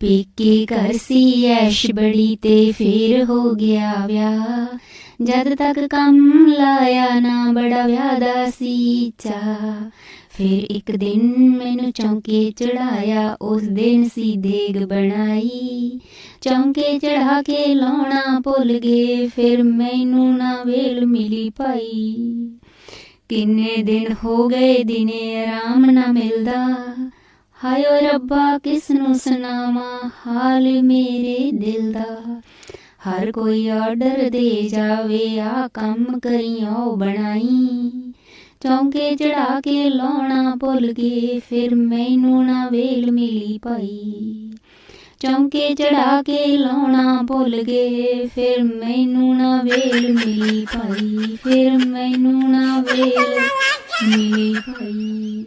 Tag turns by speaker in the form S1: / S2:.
S1: ਪੇਕੇ ਘਰ ਸੀ ਐਸ਼ ਬੜੀ ਤੇ ਫੇਰ ਹੋ ਗਿਆ ਵਿਆਹ। ਜਦ ਤੱਕ ਕੰਮ ਲਾਇਆ ਨਾ ਬੜਾ ਵਿਆਹ ਦਾ ਸੀ ਚਾ ਫਿਰ ਇੱਕ ਦਿਨ ਮੈਨੂੰ ਚੌਂਕੇ ਚੜਾਇਆ ਉਸ ਦਿਨ ਸੀ ਦੇਗ ਬਣਾਈ। ਚੌਂਕੇ ਚੜਾ ਕੇ ਲਾਉਣਾ ਭੁੱਲ ਗਏ, ਫਿਰ ਮੈਨੂੰ ਨਾ ਵੇਲ ਮਿਲੀ ਪਾਈ ਕਿੰਨੇ ਦਿਨ ਹੋ ਗਏ, ਦਿਨੇ ਆਰਾਮ ਨਾ ਮਿਲਦਾ। ਹਾਏ ਓ ਰੱਬਾ, ਕਿਸ ਨੂੰ ਸੁਣਾਵਾਂ? ਹਾਲ ਮੇਰੇ ਦਿਲ ਦਾ। ਹਰ ਕੋਈ ਆਰਡਰ ਦੇ ਜਾਵੇ, ਆ ਕੰਮ ਕਰੀਓ ਬਣਾਈ। ਚੌਂਕੇ ਚੜਾ ਕੇ ਲਾਉਣਾ ਭੁੱਲ ਗਏ, ਫਿਰ ਮੈਨੂੰ ਨਾ ਵੇਲ ਮਿਲੀ ਪਾਈ ਚੌਂਕੇ ਚੜਾ ਕੇ ਲਾਉਣਾ ਭੁੱਲ ਗਏ, ਫਿਰ ਮੈਨੂੰ ਨਾ ਵੇਲ ਮਿਲੀ ਪਾਈ ਫਿਰ ਮੈਨੂੰ ਨਾ ਵੇਲ ਮਿਲੀ ਪਾਈ